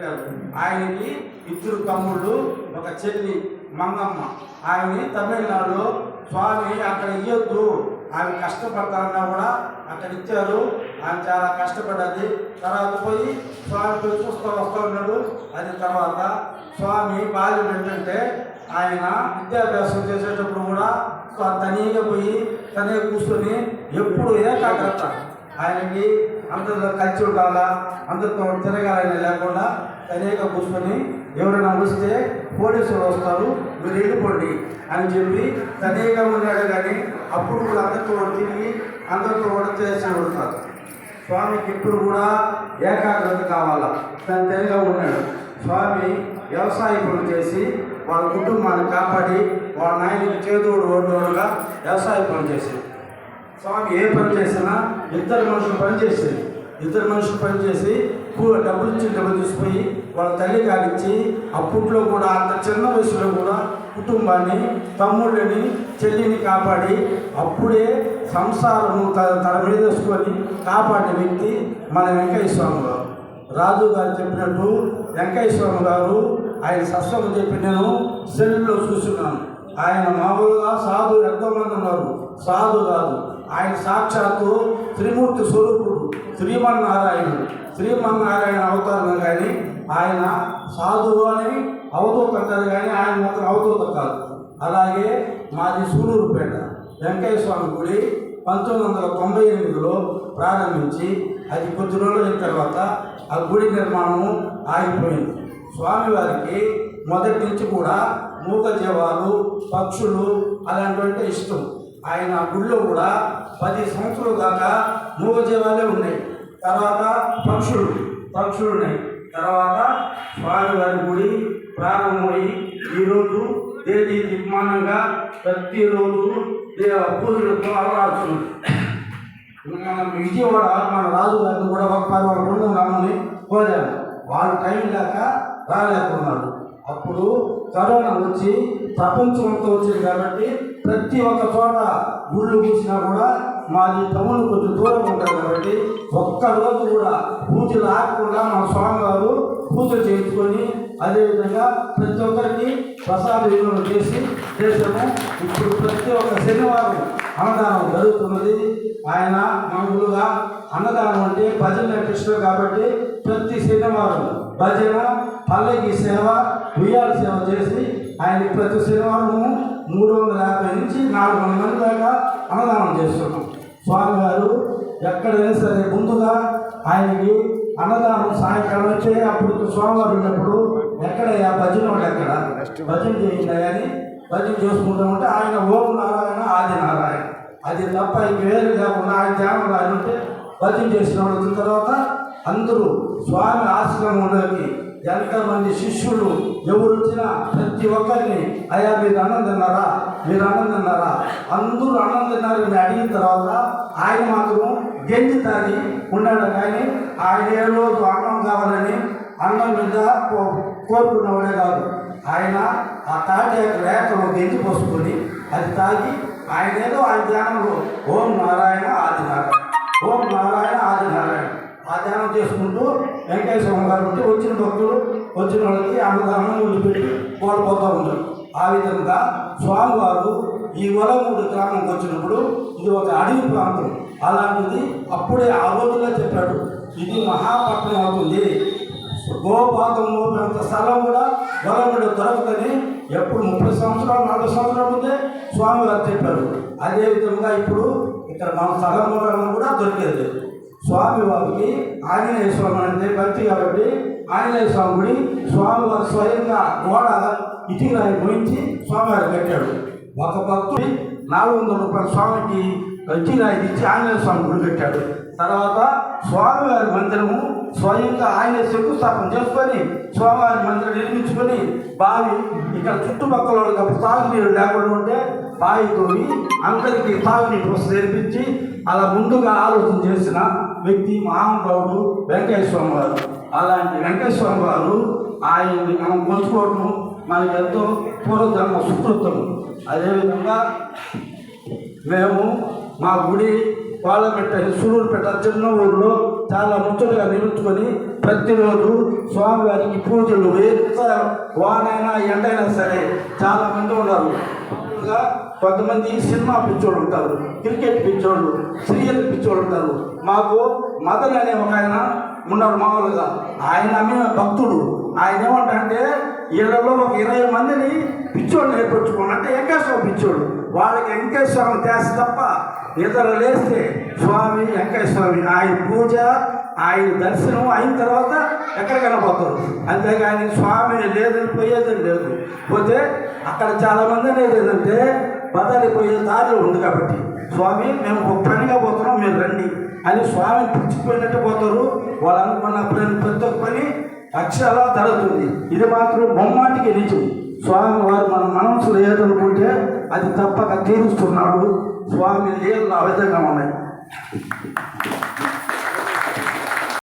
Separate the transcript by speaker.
Speaker 1: పెట్టారు. ఆయనకి ఇద్దరు తమ్ముళ్ళు ఒక చెల్లి మంగమ్మ. ఆయన్ని తమిళనాడులో స్వామి అక్కడ ఇయ్యొద్దు. ఆమె కష్టపడతారన్నా కూడా అక్కడ ఇచ్చారు. ఆమె చాలా కష్టపడ్డది. తర్వాత పోయి స్వామి చూస్తూ వస్తూ ఉన్నాడు. అది తర్వాత స్వామి బాల్యం ఏంటంటే ఆయన విద్యాభ్యాసం చేసేటప్పుడు కూడా తనీగా పోయి తనే కూర్చొని ఎప్పుడు ఏకాగ్రత. ఆయనకి అందరితో కలిసి ఉండాలా? అందరితో తిరగాలని లేకుండా తనేగా కూర్చొని ఎవరైనా వస్తే పోలీసులు వస్తారు మీరు వెళ్ళిపోండి అని చెప్పి తనేగా ఉన్నాడు కానీ అప్పుడు కూడా అందరితో తిరిగి అందరితో కూడా చేసి ఉంటారు. స్వామికి ఇప్పుడు కూడా ఏకాగ్రత కావాలా? తను తెలిగా ఉన్నాడు. స్వామి వ్యవసాయ పనులు చేసి వాళ్ళ కుటుంబాన్ని కాపాడి వాళ్ళ నాయనకి చేదోడు ఓడోడుగా వ్యవసాయ పనులు చేసి స్వామి ఏ పని చేసినా ఇద్దరు మనుషులు పనిచేసేది ఇద్దరు మనుషులు పనిచేసి డబ్బులు ఇచ్చి డబ్బులు తీసుకుపోయి వాళ్ళ తల్లి కాడిచ్చి అప్పట్లో కూడా అంత చిన్న వయసులో కూడా కుటుంబాన్ని తమ్ముళ్ళని చెల్లిని కాపాడి అప్పుడే సంసారము త- తన మీద వేసుకొని కాపాడిన వ్యక్తి మన వెంకయ్య స్వామి గారు. రాజు గారు చెప్పినట్టు వెంకయ్య స్వామి గారు ఆయన సత్సంగం చెప్పి నేను సెల్లులో చూస్తున్నాను. ఆయన మామూలుగా సాధు ఎంతోమంది ఉన్నారు. సాధు కాదు. ఆయన సాక్షాత్తు త్రిమూర్తి స్వరూపుడు శ్రీమన్నారాయణుడు. శ్రీమన్నారాయణ అవతారం కానీ ఆయన సాధువు అని అవధూత కాదు కానీ ఆయన మాత్రం అవధూత కాదు అలాగే మాది సూలూరుపేట వెంకయ్య స్వామి గుడి పంతొమ్మిది వందల తొంభై ఎనిమిదిలో ప్రారంభించి అది కొద్ది రోజుల తర్వాత ఆ గుడి నిర్మాణము ఆగిపోయింది. స్వామివారికి మొదటి నుంచి కూడా మూగజీవాలు పక్షులు అలాంటివంటే ఇష్టం. ఆయన గుడిలో కూడా పది సంవత్సరాలు దాకా మూగజీవాలే ఉన్నాయి. తర్వాత పక్షులు పక్షులు ఉన్నాయి. తర్వాత స్వామివారి గుడి ప్రారంభమై ఈరోజు దేవి నిర్మాణంగా ప్రతిరోజు దేవ పూజలతో అలవాటు మనం విజయవాడ మన రాజు గారిని కూడా ఒక పది వాళ్ళ వాళ్ళు టైం లేక రాలేకున్నారు అప్పుడు కరోనా వచ్చి ప్రపంచం అంతా వచ్చింది కాబట్టి ప్రతి ఒక్క చోట గుళ్ళు కూర్చున్నా కూడా మాది తమ్ముడు కొంచెం దూరం ఉంటారు కాబట్టి ఒక్క రోజు కూడా పూజలు ఆగకుండా మన స్వామివారు పూజలు చేయించుకొని అదేవిధంగా ప్రతి ఒక్కరికి ప్రసాద వినియోగం చేసి చేసాము ఇప్పుడు ప్రతి ఒక్క శనివారం అన్నదానం జరుగుతున్నది. ఆయన మామూలుగా అన్నదానం అంటే భజన కృష్ణ కాబట్టి ప్రతి శనివారం భజన పల్లకి సేవ ఉయ్యాల సేవ చేసి ఆయన ప్రతి శనివారము మూడు వందల యాభై నుంచి నాలుగు వందల మంది దాకా అన్నదానం చేస్తున్నాం. స్వామివారు ఎక్కడైనా సరే ముందుగా ఆయనకి అన్నదానం సాయంకాలం వచ్చే అప్పుడు స్వామివారు ఉన్నప్పుడు ఎక్కడయ్యా భజన వాడు ఎక్కడ భజన చేయండి అని భజన చేసుకుంటామంటే ఆయన ఓం నారాయణ ఆది నారాయణ. అది తప్ప ఇంక వేరు కాకుండా ఆయన ధ్యానం ఆయన ఉంటే భజన చేసిన వచ్చిన తర్వాత అందరూ స్వామి ఆశ్రమంలోకి ఎంతమంది శిష్యులు ఎవరు వచ్చినా ప్రతి ఒక్కరిని అయ్యా మీరు అన్నం తిన్నారా? మీరు అన్నం తిన్నారా? అందరూ అన్నం తిన్నారని అడిగిన తర్వాత ఆయన మాత్రం గెంజి తాగి ఉన్నాడు. కానీ ఆయన ఏ రోజు అన్నం కావాలని అన్నం మీద కో- కోరుకున్నవాడే కాదు. ఆయన ఆ తాటి యొక్క రేఖలో గెంజి పోసుకొని అది తాగి ఆయన ఏదో ఆయన ధ్యానంలో ఓం నారాయణ ఆది నారాయణ ఓం నారాయణ ఆది నారాయణ ఆ ధ్యానం చేసుకుంటూ వెంకటేశ్వర గారు ఉంటే వచ్చిన భక్తులు వచ్చిన వాళ్ళకి అన్నదానం వదిలిపెట్టి వాళ్ళు పోతూ ఉంటారు. ఆ విధంగా స్వామివారు ఈ వలమూడి గ్రామంకి వచ్చినప్పుడు ఇది ఒక అడవి ప్రాంతం. అలాంటిది అప్పుడే ఆ రోజుల్లో చెప్పాడు ఇది మహాపట్నం అవుతుంది. గోపాతం మోపినంత స్థలం కూడా వరముడు దొరకదని ఎప్పుడు ముప్పై సంవత్సరాలు నలభై సంవత్సరాల ముందే స్వామివారు చెప్పారు. అదేవిధంగా ఇప్పుడు ఇక్కడ మన స్థలం కూడా దొరికేది. స్వామి స్వామివారికి ఆంజనేయ స్వామి అంటే భక్తి కాబట్టి ఆంజనేయ స్వామి గుడి స్వామివారు స్వయంగా గోడ ఇటీవల పోయించి స్వామివారు కట్టాడు ఒక భక్తుడి నాలుగు వందల రూపాయల స్వామికి ఇటీరాయి ఇచ్చి ఆంజనేయ స్వామి గుడి కట్టాడు. తర్వాత స్వామివారి మందిరము స్వయంగా ఆయన శంకుస్థాపన చేసుకొని స్వామివారి మందిరం నిర్మించుకొని బావి ఇక్కడ చుట్టుపక్కల వాళ్ళకి తాగునీరు లేకుండా ఉంటే బాయితోని అందరికీ తాగునీటి వస్తు నేర్పించి అలా ముందుగా ఆలోచన చేసిన వ్యక్తి మహానుభావుడు వెంకయ్య స్వామి గారు. అలాంటి వెంకయ్య స్వామి గారు ఆయన్ని మనం కొలుచుకోవడం మనకి ఎంతో పూర్వజన్మ సుకృతం అదేవిధంగా మేము మా గుడి పాలమెట్ట సులూరుపేట చిన్న ఊర్లో చాలా ముచ్చటగా నిలుచుకొని ప్రతిరోజు స్వామివారికి పూజలు ఎంత వానైనా ఎండైనా సరే చాలా మంది ఉన్నారు. కొంతమంది సినిమా పిచ్చోళ్ళు ఉంటారు క్రికెట్ పిచ్చోళ్ళు సీరియల్ పిచ్చోళ్ళు ఉంటారు. మాకు మదన్ అనే ఒక ఆయన ఉన్నాడు మామూలుగా. ఆయన మేము భక్తుడు ఆయన ఏమంటే వీళ్ళలో ఒక ఇరవై మందిని పిచ్చోళ్ళు నేర్పించుకోండి. అంటే వెంకటేశ్వరం పిచ్చోడు. వాళ్ళకి వెంకటేశ్వరం చేస్తే తప్ప నిద్ర లేస్తే స్వామి వెంకటేశ్వరమి ఆయన పూజ ఆయన దర్శనం అయిన తర్వాత ఎక్కడికైనా పోతారు అంతేగాని స్వామి లేదని పోయేదని లేదు. పోతే అక్కడ చాలా మంది అనేది ఏంటంటే బదాలి పోయే దారిలో ఉంది కాబట్టి స్వామి మేము ఒక పనిగా పోతున్నాం మీరు రండి అని స్వామి పిచ్చిపోయినట్టు పోతారు. వాళ్ళు అనుకున్న పని ప్రతి ఒక్క పని అక్షరాలా జరుగుతుంది ఇది మాత్రం బొమ్మాటికి నిజం. స్వామి వారు మన మనసులో ఏదనుకుంటే అది తప్పక తీరుస్తున్నాడు. స్వామి లేదు ఆ విధంగా ఉన్నాయి.